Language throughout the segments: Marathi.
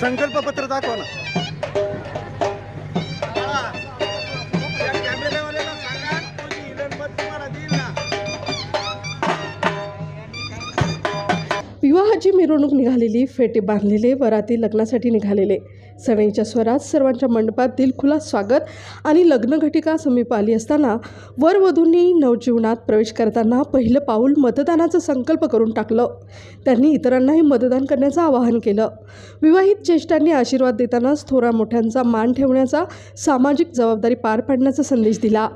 संकल्पपत्र दाखवा ना. विवाहाची मिरवणूक निघालेली फेटे बांधलेले वराती लग्नासाठी निघालेले. सनईच्या स्वरात सर्वांच्या मंडपात दिलखुलास स्वागत आणि लग्नघटिका समीप आली असताना वरवधूंनी नवजीवनात प्रवेश करताना पहिलं पाऊल मतदानाचा संकल्प करून टाकलं. त्यांनी इतरांनाही मतदान करण्याचं आवाहन केलं. विवाहित ज्येष्ठांनी आशीर्वाद देतानाच थोरा मोठ्यांचा मान ठेवण्याचा सामाजिक जबाबदारी पार पाडण्याचा संदेश दिला.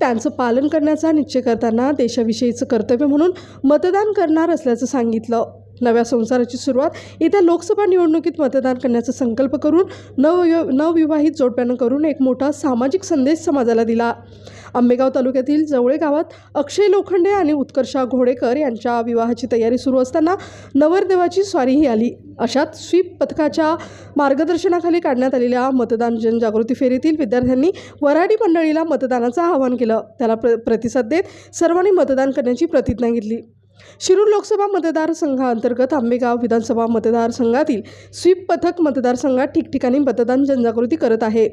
त्यांचं पालन करण्याचा निश्चय करताना देशाविषयीचं कर्तव्य म्हणून मतदान करणार असल्याचं सांगितलं. नव्या संसाराची सुरुवात. येत्या लोकसभा निवडणुकीत मतदान करण्याचा संकल्प करून नव नवविवाहित जोडप्यानं करून एक मोठा सामाजिक संदेश समाजाला दिला. आंबेगाव तालुक्यातील जवळे गावात अक्षय लोखंडे आणि उत्कर्षा घोडेकर यांच्या विवाहाची तयारी सुरू असताना नवरदेवाची स्वारीही आली. अशात स्वीप पथकाच्या मार्गदर्शनाखाली काढण्यात आलेल्या मतदान जनजागृती फेरीतील विद्यार्थ्यांनी वराडी मंडळीला मतदानाचं आवाहन केलं. त्याला प्र प्रतिसाद देत सर्वांनी मतदान करण्याची प्रतिज्ञा घेतली. शिरूर लोकसभा मतदारसंघाअंतर्गत आंबेगाव विधानसभा मतदारसंघातील स्वीप पथक मतदारसंघात ठिकठिकाणी मतदान जनजागृती करत आहे.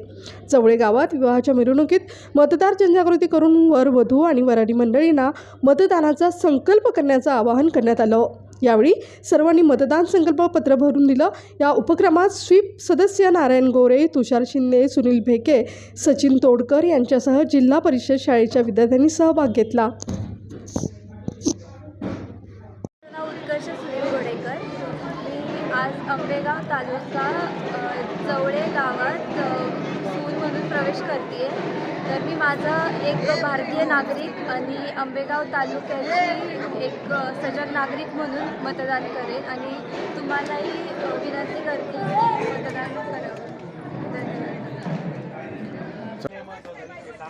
जवळे गावात विवाहाच्या मिरवणुकीत मतदार जनजागृती करून वर वधू आणि वराडी मंडळींना मतदानाचा संकल्प करण्याचं आवाहन करण्यात आलं. यावेळी सर्वांनी मतदान संकल्प पत्र भरून दिलं. या उपक्रमात स्वीप सदस्य नारायण गोरे तुषार शिंदे सुनील भेके सचिन तोडकर यांच्यासह जिल्हा परिषद शाळेच्या विद्यार्थ्यांनी सहभाग घेतला. आज आंबेगाव तालुका चवळे जवळे गावात स्कूलमधून प्रवेश करते तर मी माझं एक भारतीय नागरिक आणि आंबेगाव तालुक्याची एक सजग नागरिक म्हणून मतदान करेन आणि तुम्हालाही विनंती करते.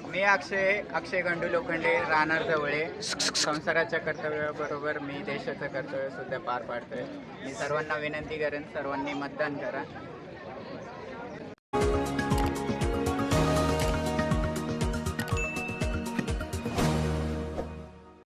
मी अक्षय अक्षय गंडू लोखंडे राहणार जवळे. संसाराच्या कर्तव्याबरोबर मी देशाचं कर्तव्य सुद्धा पार पाडतोय. मी सर्वांना विनंती करेन सर्वांनी मतदान करा.